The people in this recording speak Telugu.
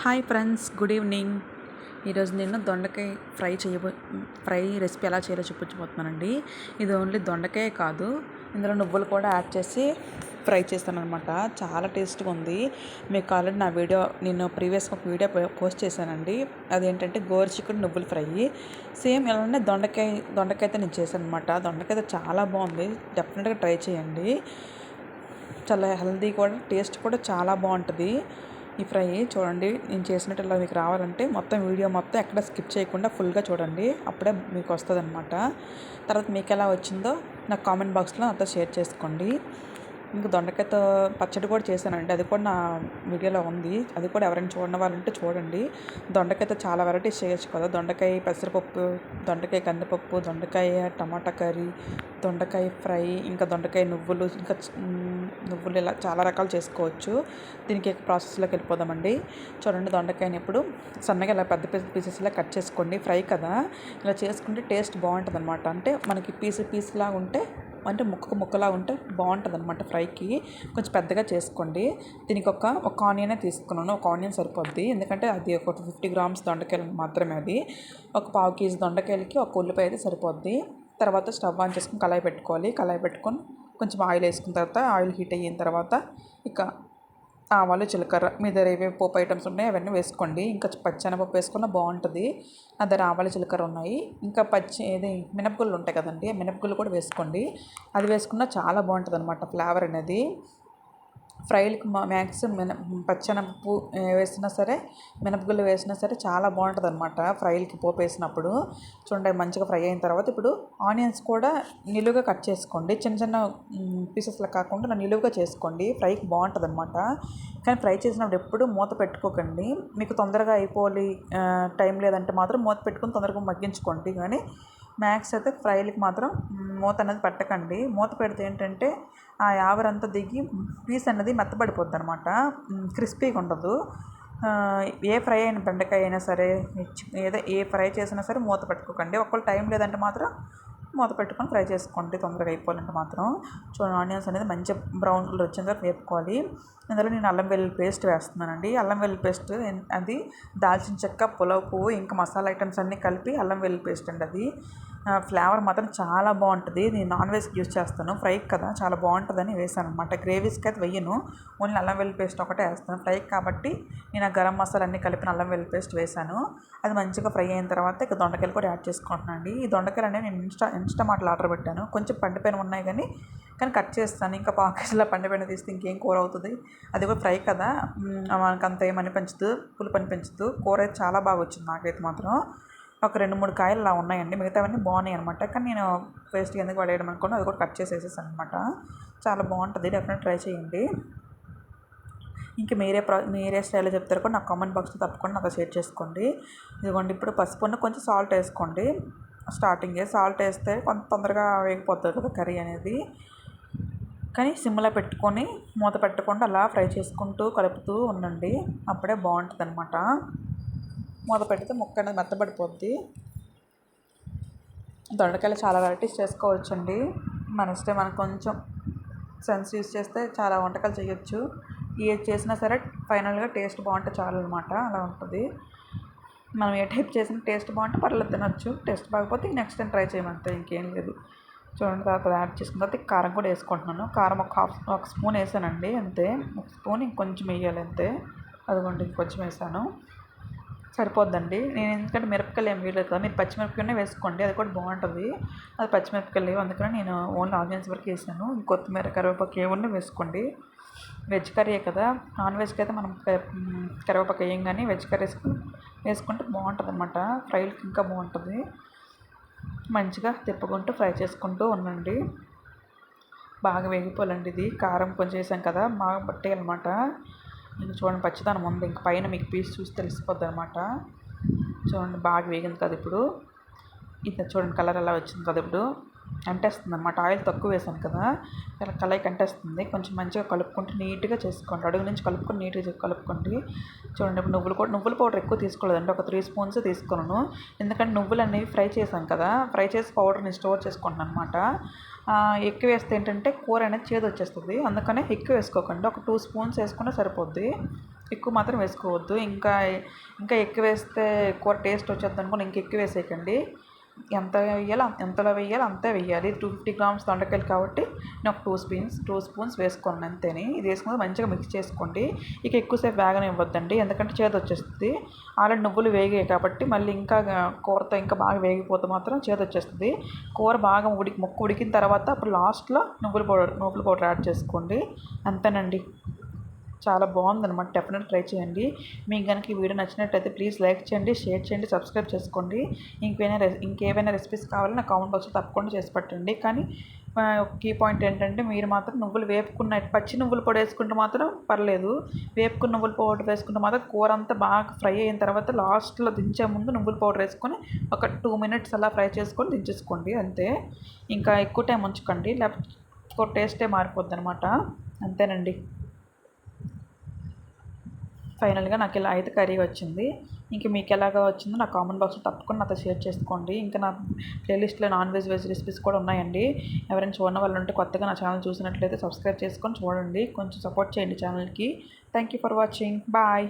Hi friends good evening. ఈరోజు నేను దొండకాయ ఫ్రై చేయబో ఫ్రై రెసిపీ ఎలా చేయాలో చూపించబోతున్నానండి. ఇది ఓన్లీ దొండకాయ కాదు ఇందులో నువ్వులు కూడా యాడ్ చేసి ఫ్రై చేస్తాను అనమాట చాలా టేస్ట్గా ఉంది. మీకు ఆల్రెడీ నా వీడియో నేను ప్రీవియస్గా ఒక వీడియో పోస్ట్ చేశానండి. అదేంటంటే గోరు చికెన్ నువ్వులు ఫ్రై. సేమ్ ఇలానే దొండకాయ దొండకాయ అయితే నేను చేశాను అనమాట దొండకాయ చాలా బాగుంది. డెఫినెట్గా ట్రై చేయండి. చాలా హెల్దీ కూడా టేస్ట్ కూడా చాలా బాగుంటుంది. ఈ ఫ్రై చూడండి నేను చేసినట్టు ఇలా మీకు రావాలంటే మొత్తం వీడియో మొత్తం ఎక్కడ స్కిప్ చేయకుండా ఫుల్గా చూడండి అప్పుడే మీకు వస్తుంది అనమాట తర్వాత మీకు ఎలా వచ్చిందో నాకు కామెంట్ బాక్స్లో నాతో షేర్ చేసుకోండి. ఇంకా దొండకాయతో పచ్చడి కూడా చేశానండి అది కూడా నా వీడియోలో ఉంది అది కూడా ఎవరైనా చూడని వాళ్ళంటే చూడండి. దొండకాయతో చాలా వెరైటీస్ చేయొచ్చు కదా దొండకాయ పెసరపప్పు దొండకాయ కందిపప్పు దొండకాయ టమాటా కర్రీ దొండకాయ ఫ్రై ఇంకా దొండకాయ నువ్వులు ఇంకా నువ్వులు ఇలా చాలా రకాలు చేసుకోవచ్చు. దీనికి ప్రాసెస్లోకి వెళ్ళిపోదామండి. చూడండి దొండకాయని ఇప్పుడు సన్నగా ఇలా పెద్ద పెద్ద పీసెస్లా కట్ చేసుకోండి. ఫ్రై కదా? ఇలా చేసుకుంటే టేస్ట్ బాగుంటుంది అనమాట అంటే మనకి పీస్ పీస్లా ఉంటే అంటే ముక్కకు ముక్కలా ఉంటే బాగుంటుంది అనమాట ఫ్రైకి. కొంచెం పెద్దగా చేసుకోండి. దీనికి ఒక ఒక ఆనియనే తీసుకున్నాను. ఒక ఆనియన్ సరిపోద్ది. ఎందుకంటే అది ఒక ఫిఫ్టీ గ్రామ్స్ దొండకాయలు మాత్రమే అది. ఒక పావు కేజీ దొండకాయలకి ఒక ఉల్లిపాయ అయితే సరిపోద్ది. తర్వాత స్టవ్ ఆన్ చేసుకుని కళాయి పెట్టుకోవాలి. కళాయి పెట్టుకొని కొంచెం ఆయిల్ వేసుకున్న తర్వాత ఆయిల్ హీట్ అయిన తర్వాత ఇక ఆవాలు జీలకర్ర మీ దగ్గర ఏవే పోపు ఐటమ్స్ ఉన్నాయి అవన్నీ వేసుకోండి. ఇంకా పచ్చెనపప్పు వేసుకున్న బాగుంటుంది. నా దగ్గర ఆవాలు జీలకర్ర ఉన్నాయి. ఇంకా పచ్చి ఏది మినపగుళ్ళు ఉంటాయి కదండి మినపగుళ్ళు కూడా వేసుకోండి. అది వేసుకున్న చాలా బాగుంటుంది అనమాట ఫ్లేవర్ అనేది. ఫ్రైలకి మ్యాక్సిమం మిన పచ్చెనపప్పు వేసినా సరే మినపగుళ్ళు వేసినా సరే చాలా బాగుంటుంది అనమాట ఫ్రైలకి పోపు వేసినప్పుడు. చూడండి మంచిగా ఫ్రై అయిన తర్వాత ఇప్పుడు ఆనియన్స్ కూడా నిలువుగా కట్ చేసుకోండి. చిన్న చిన్న పీసెస్లా కాకుండా నిలువుగా చేసుకోండి. ఫ్రైకి బాగుంటుంది అనమాట కానీ ఫ్రై చేసినప్పుడు ఎప్పుడు మూత పెట్టుకోకండి. మీకు తొందరగా అయిపోవాలి టైం లేదంటే మాత్రం మూత పెట్టుకుని తొందరగా మగ్గించుకోండి. కానీ మ్యాక్స్ అయితే ఫ్రైలకి మాత్రం మూత అనేది పెట్టకండి. మూత పెడితే ఏంటంటే ఆ ఆవిరంతా దిగి పీస్ అనేది మెత్తబడిపోద్ది అనమాట క్రిస్పీగా ఉండదు. ఏ ఫ్రై అయిన బెండకాయ అయినా సరే ఏదో ఏ ఫ్రై చేసినా సరే మూత పెట్టుకోకండి. ఒకవేళ టైం లేదంటే మాత్రం మూత పెట్టుకొని ఫ్రై చేసుకోండి తొందరగా అయిపోవాలంటే మాత్రం. చూడండి ఆనియన్స్ అనేది మంచి బ్రౌన్ కలర్ వచ్చేంత వేపుకోవాలి. ఇందులో నేను అల్లం వెల్లుల్లి పేస్ట్ వేస్తున్నానండి. అల్లం వెల్లుల్లి పేస్ట్ అది దాల్చిన చెక్క పులావ్ పువ్వు ఇంకా మసాలా ఐటమ్స్ అన్నీ కలిపి అల్లం వెల్లుల్లి పేస్ట్ అండి అది. ఫ్లేవర్ మాత్రం చాలా బాగుంటుంది. నేను నాన్ వెజ్కి యూజ్ చేస్తాను. ఫ్రైకి కదా చాలా బాగుంటుందని వేసాను అనమాట గ్రేవీస్కి అయితే వెయ్యను. ఓన్లీ అల్లం వెల్లి పేస్ట్ ఒకటే వేస్తాను. ఫ్రైకి కాబట్టి నేను ఆ గరం మసాలా అన్నీ కలిపిన అల్లం వెల్లి పేస్ట్ వేసాను. అది మంచిగా ఫ్రై అయిన తర్వాత ఇక దొండకాయలు కూడా యాడ్ చేసుకుంటున్నాను అండి ఈ దొండకాయలు అనేవి నేను ఇన్స్టా ఇన్స్టామార్ట్లో ఆర్డర్ పెట్టాను. కొంచెం పండిపోయిన ఉన్నాయి కానీ కానీ కట్ చేస్తాను. ఇంకా పాకేజ్లో పండిపోయిన తీస్తే ఇంకేం కూర అవుతుంది. అది కూడా ఫ్రై కదా. మనకు అంత ఏమని పెంచుతూ పులుపు పెంచుతూ కూర అయితే చాలా బాగా వచ్చింది నాకైతే మాత్రం. ఒక రెండు మూడు కాయలు అలా ఉన్నాయండి. మిగతావన్నీ బాగున్నాయి అనమాట కానీ నేను పేస్ట్ ఎందుకు పడేయడం అనుకున్నా అది కూడా కట్ చేసేసాను అనమాట చాలా బాగుంటుంది. డెఫినెట్ ట్రై చేయండి. ఇంకా మీరే ప్రా మీరే స్టైల్లో చెప్తారు కూడా నాకు కామెంట్ బాక్స్లో తప్పకుండా నాకు షేర్ చేసుకోండి. ఇదిగోండి ఇప్పుడు పసుపున్న కొంచెం సాల్ట్ వేసుకోండి. స్టార్టింగే సాల్ట్ వేస్తే కొంత తొందరగా వేగిపోతుంది కదా కర్రీ అనేది. కానీ సిమ్లో పెట్టుకొని మూత పెట్టకుండా అలా ఫ్రై చేసుకుంటూ కలుపుతూ ఉండండి. అప్పుడే బాగుంటుంది అనమాట మూత పెడితే ముక్క అనేది మెత్తబడిపోద్ది. దొండకాయలు చాలా వెరైటీస్ చేసుకోవచ్చండి. మన ఇష్టం మనకు కొంచెం సెన్స్ యూస్ చేస్తే చాలా వంటకాలు చేయొచ్చు. ఏది చేసినా సరే ఫైనల్గా టేస్ట్ బాగుంటే చాలు అనమాట అలా ఉంటుంది. మనం ఏ టైప్ చేసిన టేస్ట్ బాగుంటే పర్లేదు తినొచ్చు. టేస్ట్ బాగపోతే నెక్స్ట్ టైం ట్రై చేయమంతే ఇంకేం లేదు. చూడండి తర్వాత యాడ్ చేసుకున్న తర్వాత కారం కూడా వేసుకుంటున్నాను. కారం ఒక హాఫ్ ఒక స్పూన్ వేసానండి అంతే. ఒక స్పూన్ ఇంకొంచెం వేయాలి అంతే. అదిగోండి ఇంకొంచెం వేసాను. సరిపోద్దండి. నేను ఎందుకంటే మిరపకాయలు ఏం వేయలేదు కదా. మీరు పచ్చిమిరపకాయనే వేసుకోండి. అది కూడా బాగుంటుంది. అది పచ్చిమిరపకాయలు లేవు. అందుకని నేను ఓన్లీ ఆనియన్స్ వరకు వేసాను. కొత్తిమీర కరివేపాకు ఏమన్నా వేసుకోండి. వెజ్ కర్రీయే కదా. నాన్ వెజ్కి అయితే మనం కరివేపాకు వేయం కానీ వెజ్ కర్రీస్ వేసుకుంటే బాగుంటుంది అనమాట ఫ్రైలకి ఇంకా బాగుంటుంది. మంచిగా తిప్పుకుంటూ ఫ్రై చేసుకుంటూ ఉండండి. బాగా వేగిపోవాలండి ఇది. కారం కొంచెం వేసాం కదా. బాగా పట్టేయాలన్నమాట. ఇంకా చూడండి పచ్చిదనం ఉంది. ఇంక పైన మీకు పీస్ చూసి తెలిసిపోద్ది అనమాట చూడండి బాగా వేగింది కదా ఇప్పుడు. ఇంత చూడండి కలర్ ఎలా వచ్చింది కదా ఇప్పుడు. అంటేస్తుంది అనమాట ఆయిల్ తక్కువ వేసాను కదా. ఇలా కలయి అంటేస్తుంది కొంచెం మంచిగా కలుపుకుంటూ నీట్గా చేసుకోండి. అడుగు నుంచి కలుపుకొని నీట్గా కలుపుకోండి. చూడండి ఇప్పుడు నువ్వులు కూడా నువ్వుల పౌడర్ ఎక్కువ తీసుకోలేదండి ఒక త్రీ స్పూన్స్ తీసుకున్నాను. ఎందుకంటే నువ్వులు అనేవి ఫ్రై చేశాను కదా. ఫ్రై చేసి పౌడర్ని స్టోర్ చేసుకుంటున్నాను అనమాట ఎక్కువ వేస్తే ఏంటంటే కూర అనేది చేదు వచ్చేస్తుంది అందుకనే ఎక్కువ వేసుకోకండి. ఒక టూ స్పూన్స్ వేసుకుంటే సరిపోద్ది. ఎక్కువ మాత్రం వేసుకోవద్దు. ఇంకా ఇంకా ఎక్కువ వేస్తే కూర టేస్ట్ వచ్చేద్ది అనుకుని ఇంకా ఎక్కువ వేసేయకండి. ఎంత వేయాలో ఎంతలో వేయాలో అంతే వేయాలి టూ ఫిఫ్టీ గ్రామ్స్ దొండకాయలు కాబట్టి నేను ఒక టూ స్పూన్స్ టూ స్పూన్స్ వేసుకోండి అంతేని. ఇది వేసుకుని మంచిగా మిక్స్ చేసుకోండి. ఇక ఎక్కువసేపు వేగనివ్వద్దండి ఎందుకంటే చేతి వచ్చేస్తుంది. ఆల్రెడీ నువ్వులు వేగాయి కాబట్టి మళ్ళీ ఇంకా కూరతో ఇంకా బాగా వేగిపోతే మాత్రం చేతి వచ్చేస్తుంది. కూర బాగా ఉడికి ముక్క ఉడికిన తర్వాత అప్పుడు లాస్ట్లో నువ్వుల పౌడర్ నువ్వుల పౌడర్ యాడ్ చేసుకోండి. అంతేనండి. చాలా బాగుందన్నమాట. డెఫినెట్ ట్రై చేయండి. మీకు కనుక ఈ వీడియో నచ్చినట్టయితే ప్లీజ్ లైక్ చేయండి షేర్ చేయండి సబ్స్క్రైబ్ చేసుకోండి. ఇంకేమైనా రె ఇంకేమైనా రెసిపీస్ కావాలో నా కామెంట్ బాక్స్లో తప్పకుండా చేసి పెట్టండి. కానీ కీ పాయింట్ ఏంటంటే మీరు మాత్రం నువ్వులు వేపుకున్న పచ్చి నువ్వులు పొడి వేసుకుంటే మాత్రం పర్లేదు. వేపుకున్న నువ్వుల పౌడర్ వేసుకుంటే మాత్రం కూర అంతా బాగా ఫ్రై అయిన తర్వాత లాస్ట్లో దించే ముందు నువ్వుల పౌడర్ వేసుకొని ఒక టూ మినిట్స్ అలా ఫ్రై చేసుకొని దించేసుకోండి. అంతే. ఇంకా ఎక్కువ టైం ఉంచకండి. లేకపోతే టేస్టే మారిపోద్ది అనమాట అంతేనండి. ఫైనల్గా నాకు ఇలా అయితే కర్రీ వచ్చింది. ఇంకా మీకు ఎలాగా వచ్చిందో నా కామెంట్ బాక్స్లో తప్పకుండా నాతో షేర్ చేసుకోండి. ఇంకా నా ప్లేలిస్ట్లో నాన్ వెజ్ వెజ్ రెసిపీస్ కూడా ఉన్నాయండి. ఎవరైనా చూడని వాళ్ళు ఉంటే కొత్తగా నా ఛానల్ చూసినట్లయితే సబ్స్క్రైబ్ చేసుకొని చూడండి. కొంచెం సపోర్ట్ చేయండి ఛానల్కి. Thank you for watching. Bye.